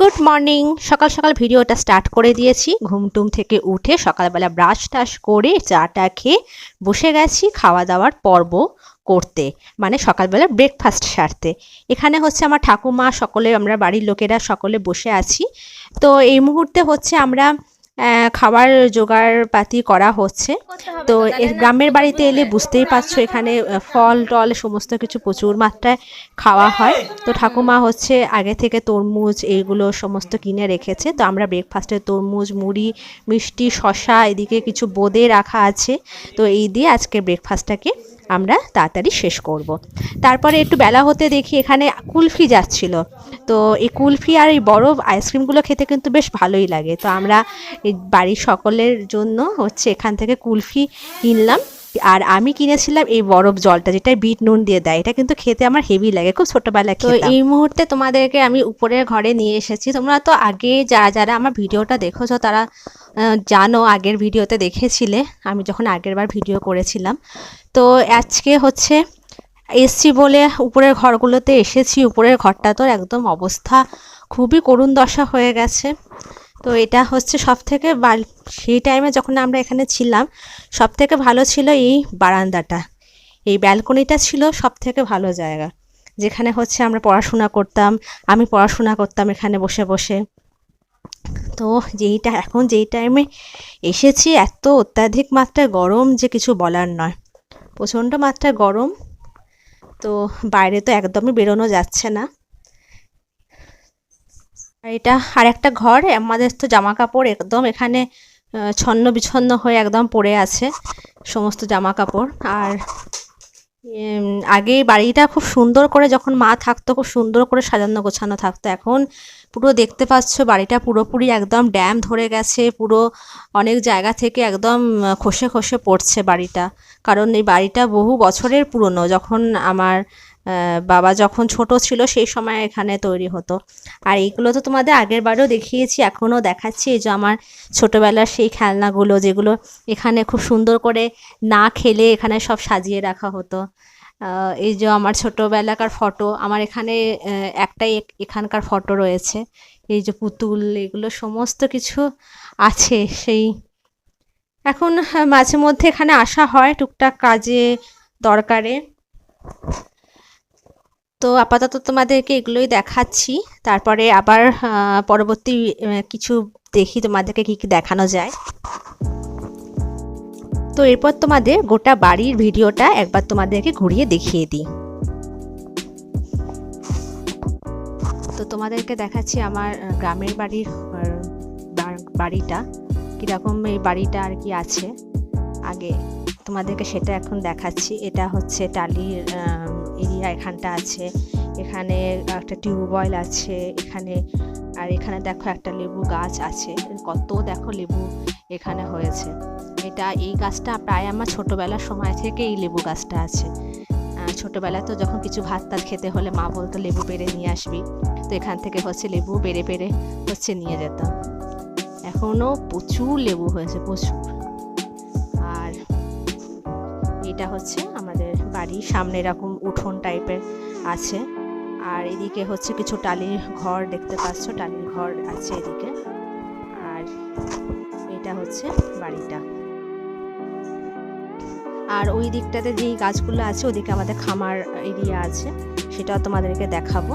Good morning সকাল সকাল ভিডিওটা স্টার্ট করে দিয়েছি। ঘুমটুম থেকে উঠে সকালবেলা ব্রাশ টাশ করে চাটা খেয়ে বসে গেছি খাওয়া দাওয়ার পর্ব করতে মানে সকালবেলা ব্রেকফাস্ট সারতে। এখানে হচ্ছে আমার ঠাকুমা, সকলে, আমরা বাড়ির লোকেরা সকলে বসে আছি। তো এই মুহূর্তে হচ্ছে আমরা খাবার জোগাড় পাতি করা হচ্ছে। তো এর গ্রামের বাড়িতে এলে বুঝতেই পারছ এখানে ফল টল সমস্ত কিছু প্রচুর মাত্রায় খাওয়া হয়। তো ঠাকুমা হচ্ছে আগে থেকে তরমুজ এইগুলো সমস্ত কিনে রেখেছে। তো আমরা ব্রেকফাস্টে তরমুজ মুড়ি মিষ্টি শশা এদিকে কিছু বোঁদে রাখা আছে। তো এই দিয়ে আজকে ব্রেকফাস্টটাকে আমরা তাড়াতাড়ি শেষ করব। তারপরে একটু বেলা হতে দেখি এখানে কুলফি যাচ্ছিল। তো এই কুলফি আর এই বরফ আইসক্রিমগুলো খেতে কিন্তু বেশ ভালোই লাগে। তো আমরা বাড়ির সকলের জন্য হচ্ছে এখান থেকে কুলফি কিনলাম। আর আমি কিনেছিলাম এই বরফ জলটা যেটা বিট নুন দিয়ে দেয়। এটা কিন্তু খেতে আমার হেভি লাগে খুব ছোটবেলায় তো এই মুহূর্তে তোমাদেরকে আমি উপরের ঘরে নিয়ে এসেছি। তোমরা তো আগে যারা যারা আমার ভিডিওটা দেখেছ তারা জানো আগের ভিডিওতে দেখেছিলে। আমি যখন আগের বার ভিডিও করেছিলাম। তো আজকে হচ্ছে এসছি বলে উপরের ঘরগুলোতে এসেছি। উপরের ঘরটা তো একদম অবস্থা খুবই করুণ দশা হয়ে গেছে। তো এটা হচ্ছে সব থেকে সেই টাইমে যখন আমরা এখানে ছিলাম সব থেকে ভালো ছিল এই বারান্দাটা। এই ব্যালকনিটা ছিল সব থেকে ভালো জায়গা। যেখানে হচ্ছে আমরা পড়াশোনা করতাম, আমি পড়াশোনা করতাম এখানে বসে বসে। তো যেইটা এখন যেই টাইমে এসেছি, এত অত্যাধিক মাত্রায় গরম যে কিছু বলার নয়। প্রচণ্ড মাত্রায় গরম। তো বাইরে তো একদমই বেরোনো যাচ্ছে না। আর এটা আর একটা ঘর, আমাদের তো জামা কাপড় একদম এখানে ছন্ন বিছন্ন হয়ে একদম পড়ে আছে সমস্ত জামা কাপড় আর আগে বাড়িটা খুব সুন্দর করে যখন মা থাকতো, খুব সুন্দর করে সাজানো গোছানো থাকতো। এখন পুরো দেখতে পাচ্ছ বাড়িটা পুরোপুরি একদম ড্যাম ধরে গেছে, পুরো অনেক জায়গা থেকে একদম খসে খসে পড়ছে বাড়িটা। কারণ এই বাড়িটা বহু বছরের পুরনো, যখন আমার বাবা যখন ছোট ছিল সেই সময় এখানে তৈরি হতো। আর এইগুলো তো তোমাদের আগের বারেও দেখিয়েছি, এখনও দেখাচ্ছি। এই যে আমার ছোটোবেলার সেই খেলনাগুলো, যেগুলো এখানে খুব সুন্দর করে না খেলে এখানে সব সাজিয়ে রাখা হতো। এই যে আমার ছোটোবেলাকার ফটো, আমার এখানে একটাই এখানকার ফটো রয়েছে। এই যে পুতুল, এগুলো সমস্ত কিছু আছে সেই। এখন মাঝে মধ্যে এখানে আসা হয়, টুকটাক কাজে দরকারে। তো আপাতত তোমাদেরকে এগুলোই দেখাচ্ছি। তারপরে আবার পরবর্তী কিছু দেখি তোমাদেরকে কি কি দেখানো যায়। তো এরপর তোমাদের গোটা বাড়ির ভিডিওটা একবার তোমাদেরকে ঘুরিয়ে দেখিয়ে দিই। তো তোমাদেরকে দেখাচ্ছি আমার গ্রামের বাড়ির বাড়িটা। কীরকম এই বাড়িটা আর কি আছে। আগে তোমাদেরকে সেটা এখন দেখাচ্ছি। এটা হচ্ছে টালির এরিয়া এখানটা আছে। এখানে একটা টিউবওয়েল আছে এখানে। আর এখানে দেখো একটা লেবু গাছ আছে। কত দেখো লেবু এখানে হয়েছে। এটা এই গাছটা প্রায় আমার ছোটোবেলার সময় থেকে এই লেবু গাছটা আছে। ছোটোবেলায় তো যখন কিছু ভাত টাত খেতে হলে মা বলতো, লেবু পেড়ে নিয়ে আসবি। তো এখান থেকে হচ্ছে লেবু পেড়ে পেরে হচ্ছে নিয়ে যেতাম। এখনও প্রচুর লেবু হয়েছে, প্রচুর। আর এটা হচ্ছে আমাদের বাড়ির সামনে এরকম উঠোন টাইপের আছে। আর এদিকে হচ্ছে কিছু টালির ঘর দেখতে পাচ্ছ, টালির ঘর আছে এদিকে। আর এটা হচ্ছে বাড়িটা। আর ওই দিকটাতে যেই গাছগুলো আছে, ওদিকে আমাদের খামার এরিয়া আছে, সেটাও তোমাদেরকে দেখাবো।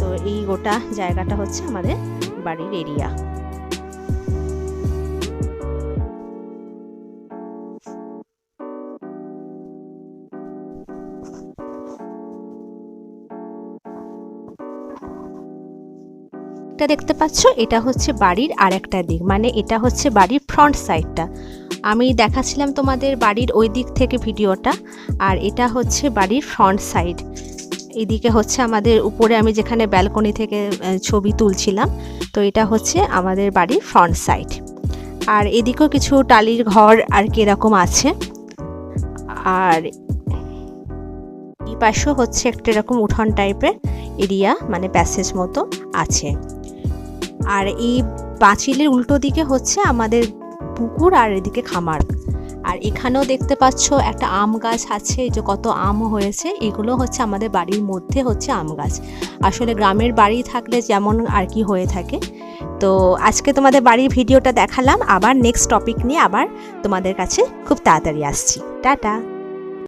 তো এই গোটা জায়গাটা হচ্ছে আমাদের বাড়ির এরিয়া এটা দেখতে পাচ্ছ, এটা হচ্ছে বাড়ির আরেকটা দিক মানে এটা হচ্ছে বাড়ির ফ্রন্ট সাইডটা আমি দেখাচ্ছিলাম তোমাদের বাড়ির ওই দিক থেকে ভিডিওটা, আর এটা হচ্ছে বাড়ির ফ্রন্ট সাইড এদিকে হচ্ছে আমাদের উপরে আমি যেখানে ব্যালকনি থেকে ছবি তুলছিলাম, তো এটা হচ্ছে আমাদের বাড়ির ফ্রন্ট সাইড আর এদিকেও কিছু টালির ঘর আর কি এরকম আছে। আর এই পাশেও হচ্ছে একটা এরকম উঠোন টাইপের এরিয়া মানে প্যাসেজ মতো আছে। আর এই পাঁচিলের উল্টো দিকে হচ্ছে আমাদের পুকুর আর এদিকে খামার। আর এখানেও দেখতে পাচ্ছ একটা আম গাছ আছে যে কত আম হয়েছে, এগুলো হচ্ছে আমাদের বাড়ির মধ্যে হচ্ছে আম গাছ। আসলে গ্রামের বাড়ি থাকলে যেমন আর কি হয়ে থাকে। তো আজকে তোমাদের বাড়ির ভিডিওটা দেখালাম, আবার নেক্সট টপিক নিয়ে আবার তোমাদের কাছে খুব তাড়াতাড়ি আসছি। টাটা!